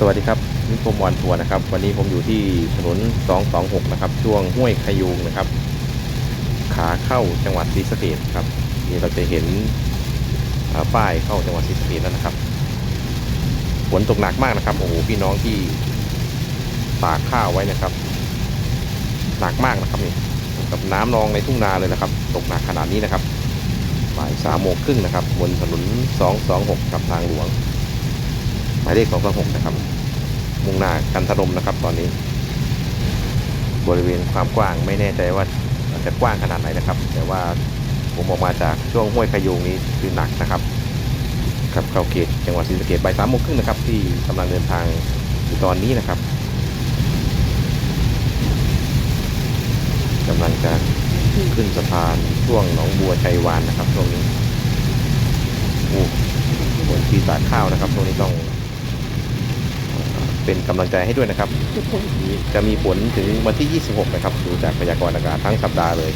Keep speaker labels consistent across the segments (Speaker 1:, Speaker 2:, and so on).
Speaker 1: สวัสดีครับนิคมวันทัวร์นะครับ วันนี้ผมอยู่ที่ถนน 226 นะครับ ช่วงห้วยขยูงนะครับ ขาเข้าจังหวัดศรีสะเกษครับนี่เราจะเห็นป้ายเข้าจังหวัดศรีสะเกษแล้วนะครับฝนตกหนักมากนะครับโอ้โหพี่น้องที่ตากข้าวไว้นะครับหนักมากนะครับนี่กับน้ำนองในทุ่งนาเลยนะครับ ตกหนักขนาดนี้นะครับบ่ายสามโมงครึ่งนะครับ บนถนน 226 กับทางหลวง หมายเลข226นะครับ มุ่งหน้ากันทรมนะครับ ตอนนี้ บริเวณความกว้างไม่แน่ใจว่าจะกว้างขนาดไหนนะครับ แต่ว่าผมออกมาจากช่วงห้วยขยูงนี้คือหนักนะครับ ครับเข้าเขตจังหวัดศรีสะเกษบ่ายสามโมงครึ่งนะครับ ที่กำลังเดินทางอยู่ตอนนี้นะครับกำลังจะขึ้นสะพานช่วงหนองบัวชัยวานนะครับช่วงนี้โอ้ฝนที่ตากข้าวนะครับช่วงนี้ต้อง เป็นกำลังใจให้ด้วยนะครับจะมีฝนถึงวันที่ 26 นะครับ ดูจากพยากรณ์อากาศทั้งสัปดาห์เลย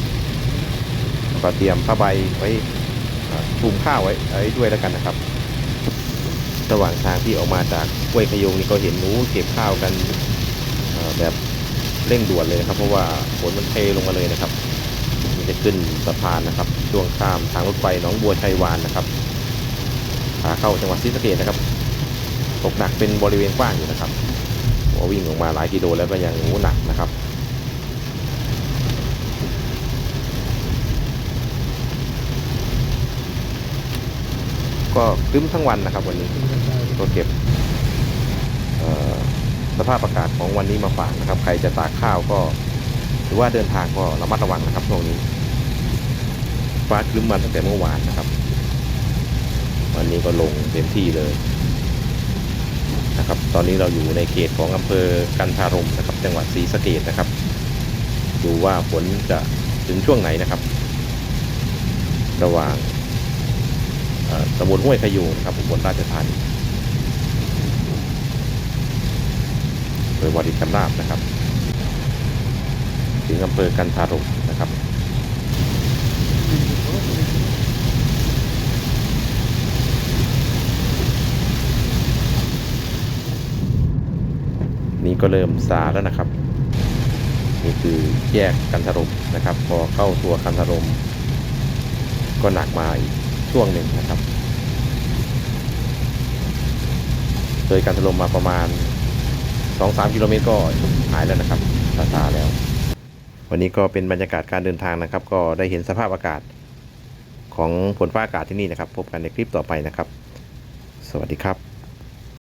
Speaker 1: แล้วก็เตรียมผ้าใบไว้อ่าคลุมข้าวไว้ไว้ด้วยแล้วกันนะครับ ระหว่างทางที่ออกมาจากห้วยขยงนี่ก็เห็นหนูเก็บข้าวกันเอ่อแบบเร่งด่วนเลยนะครับ เพราะว่าฝนมันเทลงมาเลยนะครับมันจะขึ้นสะพานนะครับช่วงข้ามทางรถไฟหนองบัวชัยวานนะครับขาเข้าจังหวัดศรีสะเกษนะครับ ตกหนักเป็นบริเวณกว้างอยู่นะครับว่าวิ่งออกมาหลายกิโลแล้วก็ยังงูหนักนะครับก็ครึ้มทั้งวันนะครับวันนี้ก็เก็บเอ่อสภาพอากาศของวันนี้มาฝากนะครับ ใครจะตากข้าวก็หรือว่าเดินทางก็ระมัดระวังนะครับช่วงนี้ฟ้าครึ้มมาตั้งแต่เมื่อวานนะครับ วันนี้ก็ลงเต็มที่เลย นะครับ ตอนนี้เราอยู่ในเขตของอำเภอกันทารมนะครับ จังหวัดศรีสะเกดนะครับ ดูว่าฝนจะถึงช่วงไหนนะครับ ระหว่างตำบลห้วยขยูงนะครับอุบลราชธานีโดยวารินชำราบนะครับ ถึงอำเภอกันทารม นะครับนี่ก็เริ่มซาแล้วนะครับ นี่คือแยกกันทรมนะครับ พอเข้าตัวกันทรมก็หนักมาอีกช่วงหนึ่งนะครับเลยกันทรมมาประมาณ 2-3 กิโลเมตรก็หายแล้วนะครับซาซาแล้ว วันนี้ก็เป็นบรรยากาศการเดินทางนะครับ ก็ได้เห็นสภาพอากาศของฝนฟ้าอากาศที่นี่นะครับ พบกันในคลิปต่อไปนะครับ สวัสดีครับ